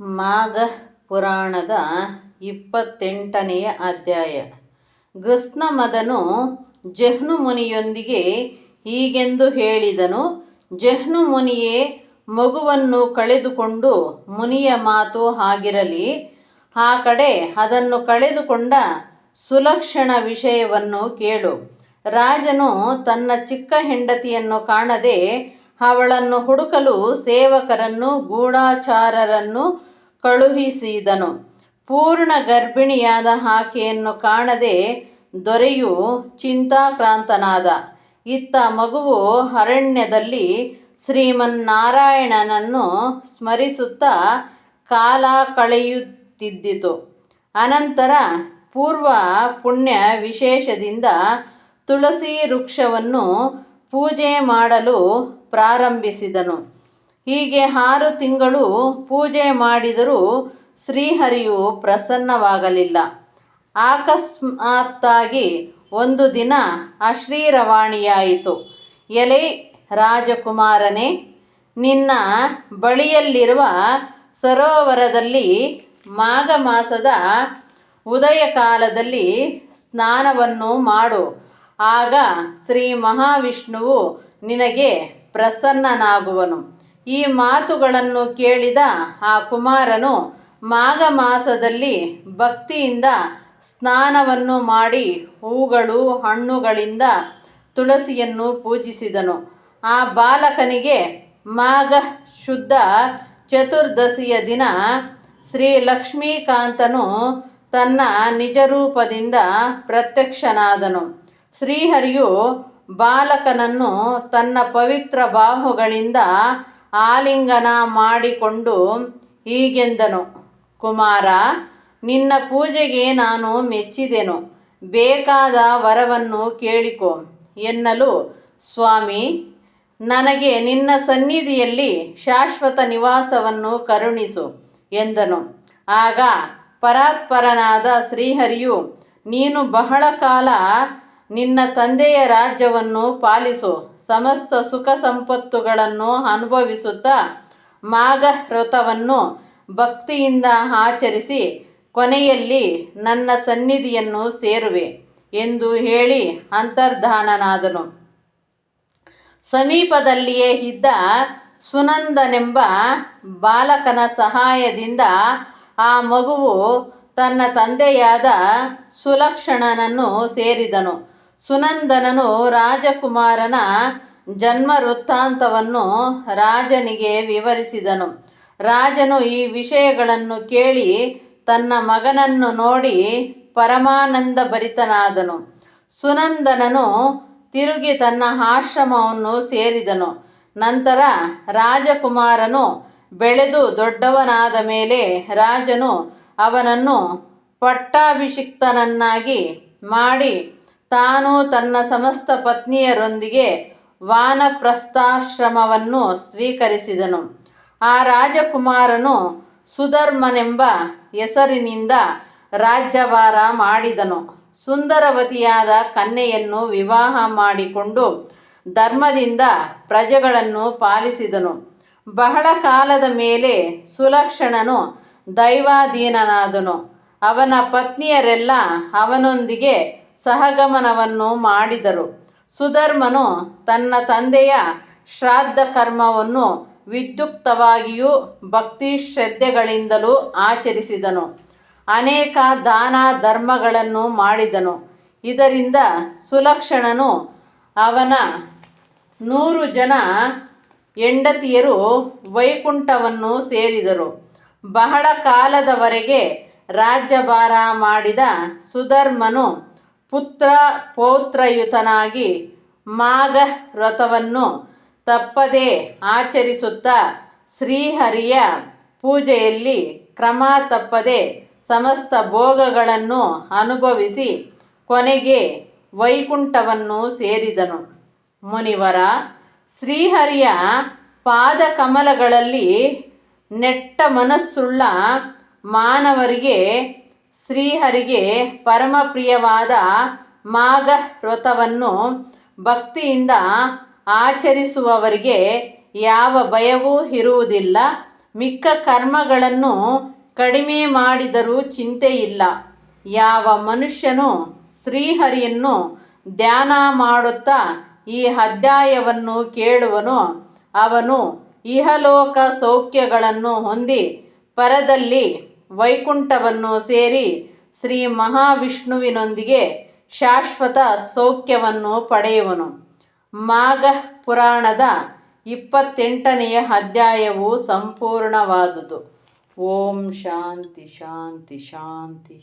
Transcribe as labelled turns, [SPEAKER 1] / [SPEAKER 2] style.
[SPEAKER 1] ಮಾಘ ಪುರಾಣದ ಇಪ್ಪತ್ತೆಂಟನೆಯ ಅಧ್ಯಾಯ. ಗುಸ್ನ ಮದನು ಜೆಹ್ನು ಮುನಿಯೊಂದಿಗೆ ಹೀಗೆಂದು ಹೇಳಿದನು ಜೆಹ್ನು ಮುನಿಯೇ ಮಗುವನ್ನು ಕಳೆದುಕೊಂಡು ಮುನಿಯ ಮಾತು ಆಗಿರಲಿ ಆ ಕಡೆ ಅದನ್ನು ಕಳೆದುಕೊಂಡ ಸುಲಕ್ಷಣ ವಿಷಯವನ್ನು ಕೇಳು. ರಾಜನು ತನ್ನ ಚಿಕ್ಕ ಹೆಂಡತಿಯನ್ನು ಕಾಣದೆ ಅವಳನ್ನು ಹುಡುಕಲು ಸೇವಕರನ್ನು, ಗೂಢಾಚಾರರನ್ನು ಕಳುಹಿಸಿದನು. ಪೂರ್ಣ ಗರ್ಭಿಣಿಯಾದ ಆಕೆಯನ್ನು ಕಾಣದೆ ದೊರೆಯು ಚಿಂತಾಕ್ರಾಂತನಾದ. ಇತ್ತ ಮಗುವು ಅರಣ್ಯದಲ್ಲಿ ಶ್ರೀಮನ್ನಾರಾಯಣನನ್ನು ಸ್ಮರಿಸುತ್ತಾ ಕಾಲ ಕಳೆಯುತ್ತಿದ್ದಿತು. ಅನಂತರ ಪೂರ್ವ ಪುಣ್ಯ ವಿಶೇಷದಿಂದ ತುಳಸಿ ವೃಕ್ಷವನ್ನು ಪೂಜೆ ಮಾಡಲು ಪ್ರಾರಂಭಿಸಿದನು. ಹೀಗೆ ಆರು ತಿಂಗಳು ಪೂಜೆ ಮಾಡಿದರೂ ಶ್ರೀಹರಿಯು ಪ್ರಸನ್ನವಾಗಲಿಲ್ಲ. ಆಕಸ್ಮಾತ್ತಾಗಿ ಒಂದು ದಿನ ಅಶ್ರೀರವಾಣಿಯಾಯಿತು ಎಲೆ ರಾಜಕುಮಾರನೇ, ನಿನ್ನ ಬಳಿಯಲ್ಲಿರುವ ಸರೋವರದಲ್ಲಿ ಮಾಘ ಮಾಸದ ಉದಯ ಕಾಲದಲ್ಲಿ ಸ್ನಾನವನ್ನು ಮಾಡು. ಆಗ ಶ್ರೀ ಮಹಾವಿಷ್ಣುವು ನಿನಗೆ ಪ್ರಸನ್ನನಾಗುವನು. ಈ ಮಾತುಗಳನ್ನು ಕೇಳಿದ ಆ ಕುಮಾರನು ಮಾಘ ಮಾಸದಲ್ಲಿ ಭಕ್ತಿಯಿಂದ ಸ್ನಾನವನ್ನು ಮಾಡಿ ಹೂಗಳು, ಹಣ್ಣುಗಳಿಂದ ತುಳಸಿಯನ್ನು ಪೂಜಿಸಿದನು. ಆ ಬಾಲಕನಿಗೆ ಮಾಘ ಶುದ್ಧ ಚತುರ್ದಶಿಯ ದಿನ ಶ್ರೀ ಲಕ್ಷ್ಮೀಕಾಂತನು ತನ್ನ ನಿಜರೂಪದಿಂದ ಪ್ರತ್ಯಕ್ಷನಾದನು. ಶ್ರೀಹರಿಯು ಬಾಲಕನನ್ನು ತನ್ನ ಪವಿತ್ರ ಬಾಹುಗಳಿಂದ ಆಲಿಂಗನ ಮಾಡಿಕೊಂಡು ಹೀಗೆಂದನು, ಕುಮಾರ, ನಿನ್ನ ಪೂಜೆಗೆ ನಾನು ಮೆಚ್ಚಿದೆನು. ಬೇಕಾದ ವರವನ್ನು ಕೇಳಿಕೊ ಎನ್ನಲು, ಸ್ವಾಮಿ, ನನಗೆ ನಿನ್ನ ಸನ್ನಿಧಿಯಲ್ಲಿ ಶಾಶ್ವತ ನಿವಾಸವನ್ನು ಕರುಣಿಸು ಎಂದನು. ಆಗ ಪರಾತ್ಪರನಾದ ಶ್ರೀಹರಿಯು, ನೀನು ಬಹಳ ಕಾಲ ನಿನ್ನ ತಂದೆಯ ರಾಜ್ಯವನ್ನು ಪಾಲಿಸು. ಸಮಸ್ತ ಸುಖ ಸಂಪತ್ತುಗಳನ್ನು ಅನುಭವಿಸುತ್ತಾ ಮಾಘ ಭಕ್ತಿಯಿಂದ ಆಚರಿಸಿ ಕೊನೆಯಲ್ಲಿ ನನ್ನ ಸನ್ನಿಧಿಯನ್ನು ಸೇರುವೆ ಎಂದು ಹೇಳಿ ಅಂತರ್ಧಾನನಾದನು. ಸಮೀಪದಲ್ಲಿಯೇ ಇದ್ದ ಸುನಂದನೆಂಬ ಬಾಲಕನ ಸಹಾಯದಿಂದ ಆ ಮಗುವು ತನ್ನ ತಂದೆಯಾದ ಸುಲಕ್ಷಣನನ್ನು ಸೇರಿದನು. ಸುನಂದನನು ರಾಜಕುಮಾರನ ಜನ್ಮ ವೃತ್ತಾಂತವನ್ನು ರಾಜನಿಗೆ ವಿವರಿಸಿದನು. ರಾಜನು ಈ ವಿಷಯಗಳನ್ನು ಕೇಳಿ ತನ್ನ ಮಗನನ್ನು ನೋಡಿ ಪರಮಾನಂದ ಭರಿತನಾದನು ಸುನಂದನನು ತಿರುಗಿ ತನ್ನ ಆಶ್ರಮವನ್ನು ಸೇರಿದನು. ನಂತರ ರಾಜಕುಮಾರನು ಬೆಳೆದು ದೊಡ್ಡವನಾದ ಮೇಲೆ ರಾಜನು ಅವನನ್ನು ಪಟ್ಟಾಭಿಷಿಕ್ತನನ್ನಾಗಿ ಮಾಡಿ ತಾನು ತನ್ನ ಸಮಸ್ತ ಪತ್ನಿಯರೊಂದಿಗೆ ವಾನಪ್ರಸ್ಥಾಶ್ರಮವನ್ನು ಸ್ವೀಕರಿಸಿದನು. ಆ ರಾಜಕುಮಾರನು ಸುಧರ್ಮನೆಂಬ ಹೆಸರಿನಿಂದ ರಾಜ್ಯಭಾರ ಮಾಡಿದನು. ಸುಂದರವತಿಯಾದ ಕನ್ಯೆಯನ್ನು ವಿವಾಹ ಮಾಡಿಕೊಂಡು ಧರ್ಮದಿಂದ ಪ್ರಜೆಗಳನ್ನು ಪಾಲಿಸಿದನು. ಬಹಳ ಕಾಲದ ಮೇಲೆ ಸುಲಕ್ಷಣನು ದೈವಾಧೀನನಾದನು. ಅವನ ಪತ್ನಿಯರೆಲ್ಲ ಅವನೊಂದಿಗೆ ಸಹಗಮನವನ್ನು ಮಾಡಿದರು. ಸುಧರ್ಮನು ತನ್ನ ತಂದೆಯ ಶ್ರಾದ್ದ ಕರ್ಮವನ್ನು ವಿದ್ಯುಕ್ತವಾಗಿಯೂ ಭಕ್ತಿ ಶ್ರದ್ಧೆಗಳಿಂದಲೂ ಆಚರಿಸಿದನು. ಅನೇಕ ದಾನ ಧರ್ಮಗಳನ್ನು ಮಾಡಿದನು. ಇದರಿಂದ ಸುಲಕ್ಷಣನು ಅವನ ನೂರು ಜನ ಹೆಂಡತಿಯರು ವೈಕುಂಠವನ್ನು ಸೇರಿದರು. ಬಹಳ ಕಾಲದವರೆಗೆ ರಾಜ್ಯಭಾರ ಮಾಡಿದ ಸುಧರ್ಮನು ಪುತ್ರ ಪೌತ್ರಯುತನಾಗಿ ಮಾಘ ವ್ರತವನ್ನು ತಪ್ಪದೆ ಆಚರಿಸುತ್ತಾ ಶ್ರೀಹರಿಯ ಪೂಜೆಯಲ್ಲಿ ಕ್ರಮ ತಪ್ಪದೆ ಸಮಸ್ತ ಭೋಗಗಳನ್ನು ಅನುಭವಿಸಿ ಕೊನೆಗೆ ವೈಕುಂಠವನ್ನು ಸೇರಿದನು. ಮುನಿವರ, ಶ್ರೀಹರಿಯ ಪಾದಕಮಲಗಳಲ್ಲಿ ನೆಟ್ಟ ಮನಸ್ಸುಳ್ಳ ಮಾನವರಿಗೆ ಶ್ರೀಹರಿಗೆ ಪರಮಪ್ರಿಯವಾದ ಮಾಘ ವ್ರತವನ್ನು ಭಕ್ತಿಯಿಂದ ಆಚರಿಸುವವರಿಗೆ ಯಾವ ಭಯವೂ ಇರುವುದಿಲ್ಲ. ಮಿಕ್ಕ ಕರ್ಮಗಳನ್ನು ಕಡಿಮೆ ಮಾಡಿದರೂ ಚಿಂತೆಯಿಲ್ಲ. ಯಾವ ಮನುಷ್ಯನು ಶ್ರೀಹರಿಯನ್ನು ಧ್ಯಾನ ಮಾಡುತ್ತಾ ಈ ಅಧ್ಯಾಯವನ್ನು ಕೇಳುವನು, ಅವನು ಇಹಲೋಕ ಸೌಖ್ಯಗಳನ್ನು ಹೊಂದಿ ಪರದಲ್ಲಿ ವೈಕುಂಠವನ್ನು ಸೇರಿ ಶ್ರೀ ಮಹಾವಿಷ್ಣುವಿನೊಂದಿಗೆ ಶಾಶ್ವತ ಸೌಖ್ಯವನ್ನು ಪಡೆಯುವನು. ಮಾಘ ಪುರಾಣದ ಇಪ್ಪತ್ತೆಂಟನೆಯ ಅಧ್ಯಾಯವು ಸಂಪೂರ್ಣವಾದುದು. ಓಂ ಶಾಂತಿ ಶಾಂತಿ ಶಾಂತಿ